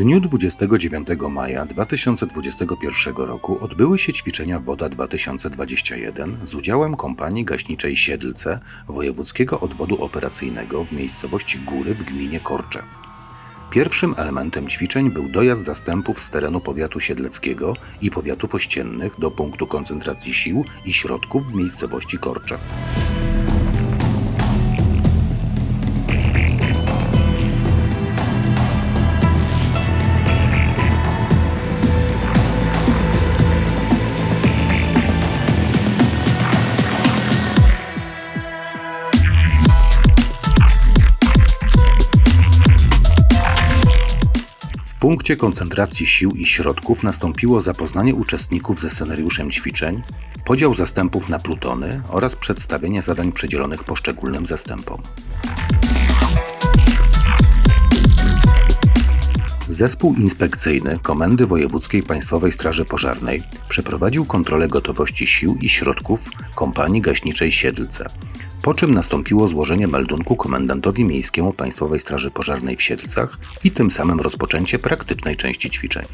dniu 29 maja 2021 roku odbyły się ćwiczenia Woda 2021 z udziałem kompanii gaśniczej Siedlce Wojewódzkiego Odwodu Operacyjnego w miejscowości Góry w gminie Korczew. Pierwszym elementem ćwiczeń był dojazd zastępów z terenu powiatu siedleckiego i powiatów ościennych do punktu koncentracji sił i środków w miejscowości Korczew. Punkcie koncentracji sił i środków nastąpiło zapoznanie uczestników ze scenariuszem ćwiczeń, podział zastępów na plutony oraz przedstawienie zadań przydzielonych poszczególnym zastępom. Zespół inspekcyjny Komendy Wojewódzkiej Państwowej Straży Pożarnej przeprowadził kontrolę gotowości sił i środków kompanii gaśniczej Siedlce, po czym nastąpiło złożenie meldunku komendantowi miejskiemu Państwowej Straży Pożarnej w Siedlcach i tym samym rozpoczęcie praktycznej części ćwiczeń.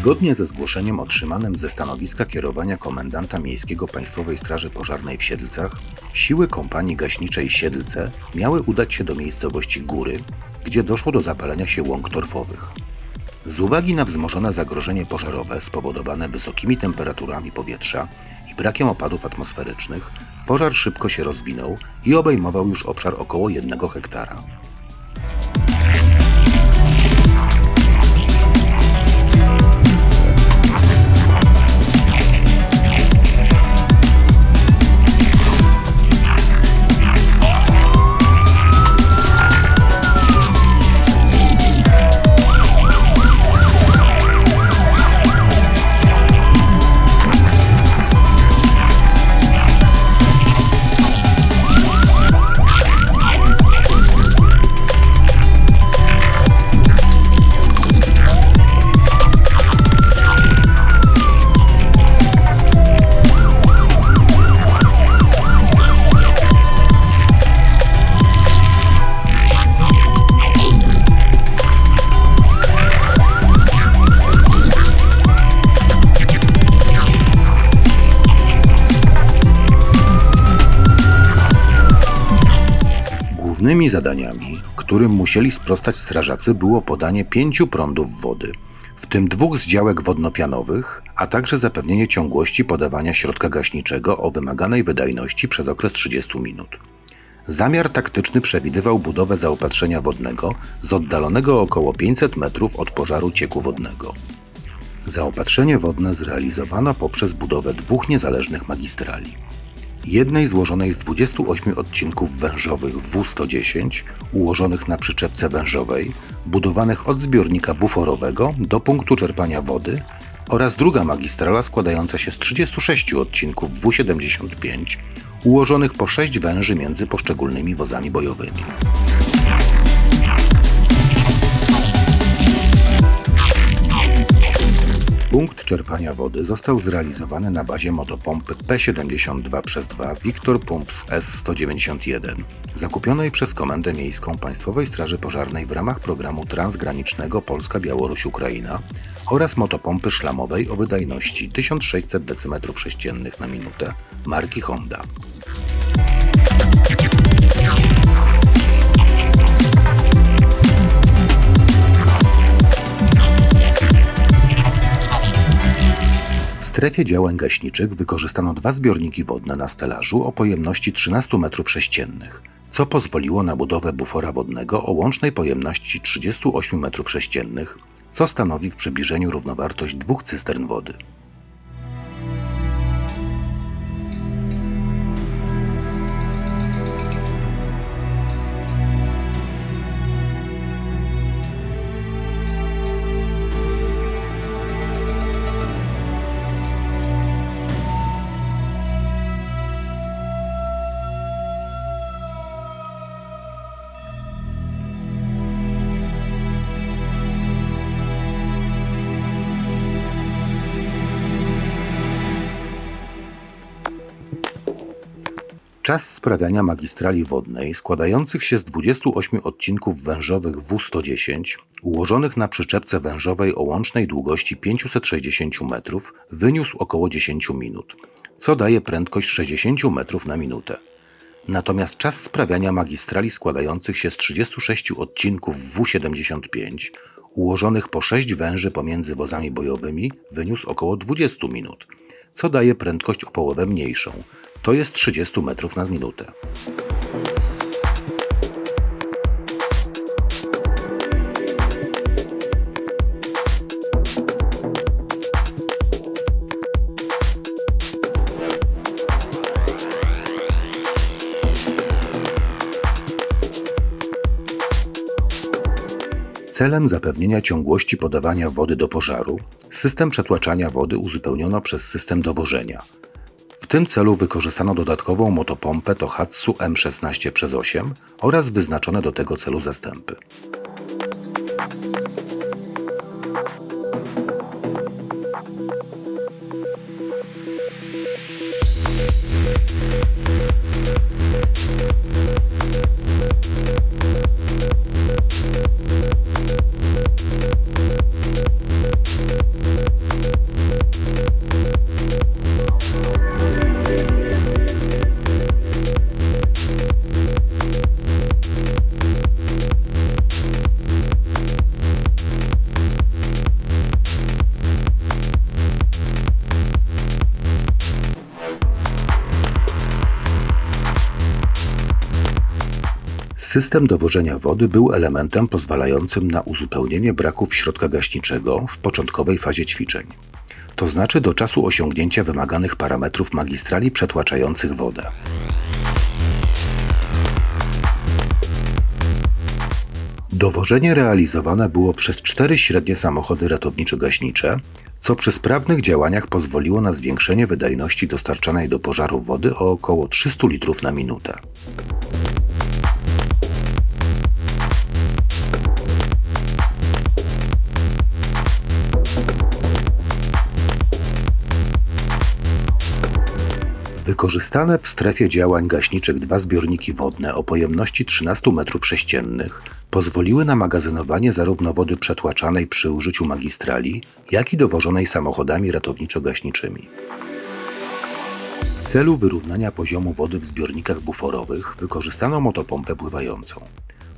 Zgodnie ze zgłoszeniem otrzymanym ze stanowiska kierowania komendanta miejskiego Państwowej Straży Pożarnej w Siedlcach, siły kompanii gaśniczej Siedlce miały udać się do miejscowości Góry, gdzie doszło do zapalenia się łąk torfowych. Z uwagi na wzmożone zagrożenie pożarowe spowodowane wysokimi temperaturami powietrza i brakiem opadów atmosferycznych, pożar szybko się rozwinął i obejmował już obszar około 1 hektara. Głównymi zadaniami, którym musieli sprostać strażacy, było podanie pięciu prądów wody, w tym dwóch z działek wodnopianowych, a także zapewnienie ciągłości podawania środka gaśniczego o wymaganej wydajności przez okres 30 minut. Zamiar taktyczny przewidywał budowę zaopatrzenia wodnego z oddalonego około 500 metrów od pożaru cieku wodnego. Zaopatrzenie wodne zrealizowano poprzez budowę dwóch niezależnych magistrali jednej złożonej z 28 odcinków wężowych W110 ułożonych na przyczepce wężowej, budowanych od zbiornika buforowego do punktu czerpania wody oraz druga magistrala składająca się z 36 odcinków W75 ułożonych po 6 węży między poszczególnymi wozami bojowymi. Punkt czerpania wody został zrealizowany na bazie motopompy P72 przez 2 Victor Pumps S191, zakupionej przez Komendę Miejską Państwowej Straży Pożarnej w ramach programu transgranicznego Polska-Białoruś-Ukraina oraz motopompy szlamowej o wydajności 1600 dm3 na minutę marki Honda. Strefie działań gaśniczych wykorzystano dwa zbiorniki wodne na stelażu o pojemności 13 m3, co pozwoliło na budowę bufora wodnego o łącznej pojemności 38 m3, co stanowi w przybliżeniu równowartość dwóch cystern wody. Czas sprawiania magistrali wodnej składających się z 28 odcinków wężowych W110 ułożonych na przyczepce wężowej o łącznej długości 560 metrów wyniósł około 10 minut, co daje prędkość 60 metrów na minutę. Natomiast czas sprawiania magistrali składających się z 36 odcinków W75 ułożonych po 6 węży pomiędzy wozami bojowymi wyniósł około 20 minut, co daje prędkość o połowę mniejszą, to jest 30 metrów na minutę. Celem zapewnienia ciągłości podawania wody do pożaru, system przetłaczania wody uzupełniono przez system dowożenia. W tym celu wykorzystano dodatkową motopompę Tohatsu M16 przez 8 oraz wyznaczone do tego celu zastępy. System dowożenia wody był elementem pozwalającym na uzupełnienie braków środka gaśniczego w początkowej fazie ćwiczeń, to znaczy do czasu osiągnięcia wymaganych parametrów magistrali przetłaczających wodę. Dowożenie realizowane było przez cztery średnie samochody ratowniczo-gaśnicze, co przy sprawnych działaniach pozwoliło na zwiększenie wydajności dostarczanej do pożaru wody o około 300 litrów na minutę. Wykorzystane w strefie działań gaśniczych dwa zbiorniki wodne o pojemności 13 m3 pozwoliły na magazynowanie zarówno wody przetłaczanej przy użyciu magistrali, jak i dowożonej samochodami ratowniczo-gaśniczymi. W celu wyrównania poziomu wody w zbiornikach buforowych wykorzystano motopompę pływającą.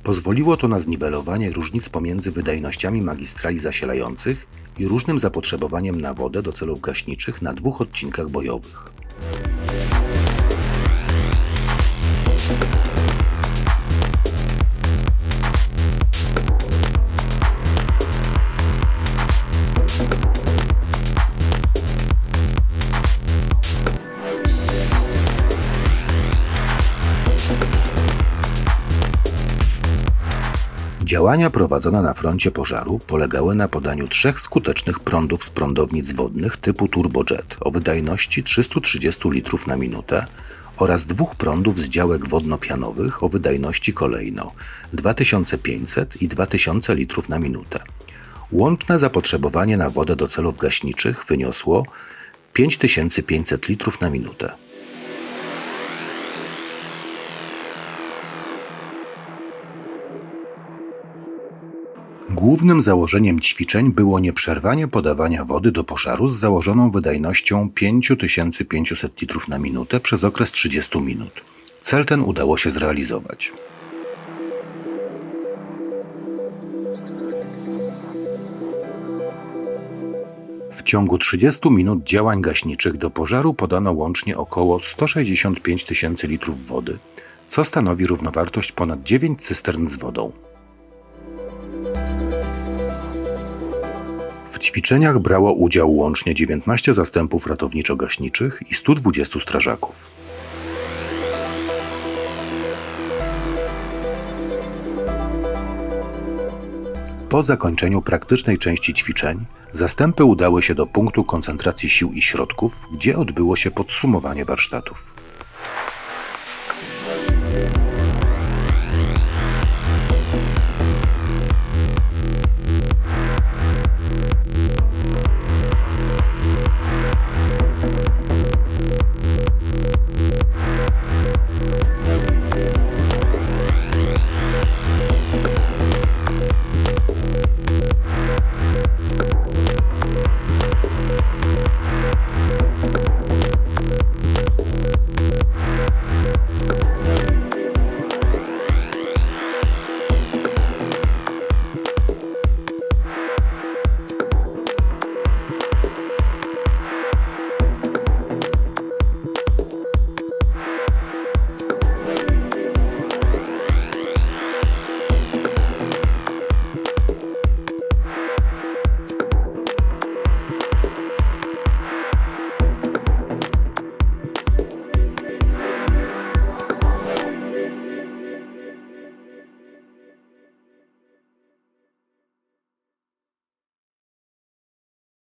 Pozwoliło to na zniwelowanie różnic pomiędzy wydajnościami magistrali zasilających i różnym zapotrzebowaniem na wodę do celów gaśniczych na dwóch odcinkach bojowych. Działania prowadzone na froncie pożaru polegały na podaniu trzech skutecznych prądów z prądownic wodnych typu turbojet o wydajności 330 litrów na minutę oraz dwóch prądów z działek wodno-pianowych o wydajności kolejno 2500 i 2000 litrów na minutę. Łączne zapotrzebowanie na wodę do celów gaśniczych wyniosło 5500 litrów na minutę. Głównym założeniem ćwiczeń było nieprzerwanie podawania wody do pożaru z założoną wydajnością 5500 litrów na minutę przez okres 30 minut. Cel ten udało się zrealizować. W ciągu 30 minut działań gaśniczych do pożaru podano łącznie około 165 tysięcy litrów wody, co stanowi równowartość ponad 9 cystern z wodą. Ćwiczeniach brało udział łącznie 19 zastępów ratowniczo-gaśniczych i 120 strażaków. Po zakończeniu praktycznej części ćwiczeń, zastępy udały się do punktu koncentracji sił i środków, gdzie odbyło się podsumowanie warsztatów.